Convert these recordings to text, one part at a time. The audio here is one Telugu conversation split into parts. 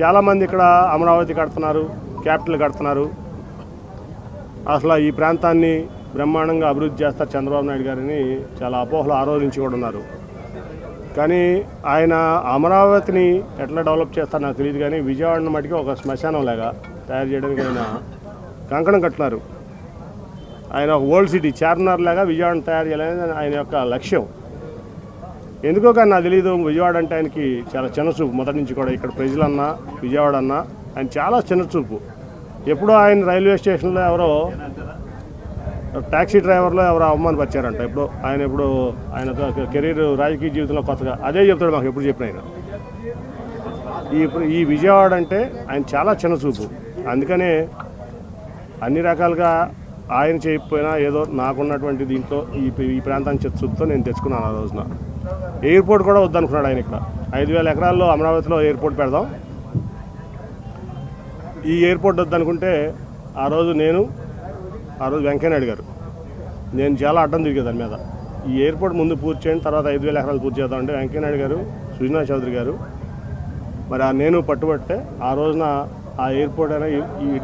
చాలామంది ఇక్కడ అమరావతి కడుతున్నారు క్యాపిటల్ కడుతున్నారు. అసలు ఈ ప్రాంతాన్ని బ్రహ్మాండంగా అభివృద్ధి చేస్తారు చంద్రబాబు నాయుడు గారిని చాలా అపోహలు ఆ రోజు నుంచి కూడా ఉన్నారు. కానీ ఆయన అమరావతిని ఎట్లా డెవలప్ చేస్తారో నాకు తెలియదు కానీ విజయవాడను మటుకి ఒక శ్మశానం లాగా తయారు చేయడానికి ఆయన కంకణం కట్టినారు. ఆయన ఒక ఓల్డ్ సిటీ చార్మినార్ లాగా విజయవాడను తయారు చేయాలనేది ఆయన యొక్క లక్ష్యం. ఎందుకో కానీ నాకు తెలియదు విజయవాడ అంటే ఆయనకి చాలా చిన్నచూపు. మొదటి నుంచి కూడా ఇక్కడ ప్రజలన్నా విజయవాడ అన్నా ఆయన చాలా చిన్నచూపు. ఎప్పుడో ఆయన రైల్వే స్టేషన్లో ఎవరో ట్యాక్సీ డ్రైవర్లో ఎవరో అవమానపరిచారంట ఎప్పుడు ఆయన ఇప్పుడు ఆయన కెరీర్ రాజకీయ జీవితంలో కొత్తగా అదే చెప్తాడు మాకు ఎప్పుడు చెప్పిన ఆయన. ఈ ఈ విజయవాడ అంటే ఆయన చాలా చిన్న చూపు అందుకనే అన్ని రకాలుగా ఆయన చేయకపోయినా ఏదో నాకున్నటువంటి దీంట్లో ఈ ఈ ప్రాంతాన్ని చిన్న చూపుతో నేను తెచ్చుకున్నాను ఆ రోజున. ఎయిర్పోర్ట్ కూడా వద్దనుకున్నాడు ఆయన ఇక్కడ. ఐదు వేల ఎకరాల్లో అమరావతిలో ఎయిర్పోర్ట్ పెడదాం. ఈ ఎయిర్పోర్ట్ వద్దనుకుంటే ఆ రోజు నేను ఆ రోజు వెంకయ్యనాయుడు గారు నేను చాలా అడ్డం తిరిగే దాని మీద. ఈ ఎయిర్పోర్ట్ ముందు పూర్తి చేయండి తర్వాత ఐదు వేల ఎకరాలు పూర్తి చేద్దాం అంటే వెంకయ్యనాయుడు గారు సుజనా చౌదరి గారు మరి ఆ నేను పట్టుబడితే ఆ రోజున ఆ ఎయిర్పోర్ట్ అయినా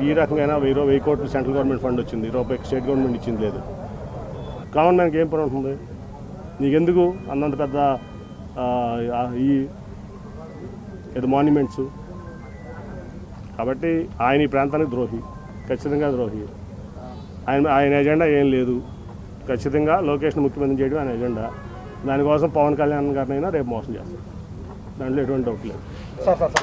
ఈ- రకమైన వెయ్యి వెయ్యి కోట్లు సెంట్రల్ గవర్నమెంట్ ఫండ్ వచ్చింది. రూపాయి స్టేట్ గవర్నమెంట్ ఇచ్చింది లేదు. కావాలి మనకి ఏం పని ఉంటుంది? నీకెందుకు అన్నంత పెద్ద ఈ ఏదో మాన్యుమెంట్స్ కాబట్టి ఆయన ఈ ప్రాంతానికి ద్రోహి ఖచ్చితంగా ద్రోహి. ఆయన ఆయన ఎజెండా ఏం లేదు. ఖచ్చితంగా లోకేష్ను ముఖ్యమంత్రి చేయడం ఆయన ఎజెండా దానికోసం పవన్ కళ్యాణ్ గారినైనా రేపు మోసం చేస్తారు దాంట్లో ఎటువంటి డౌట్ లేదు.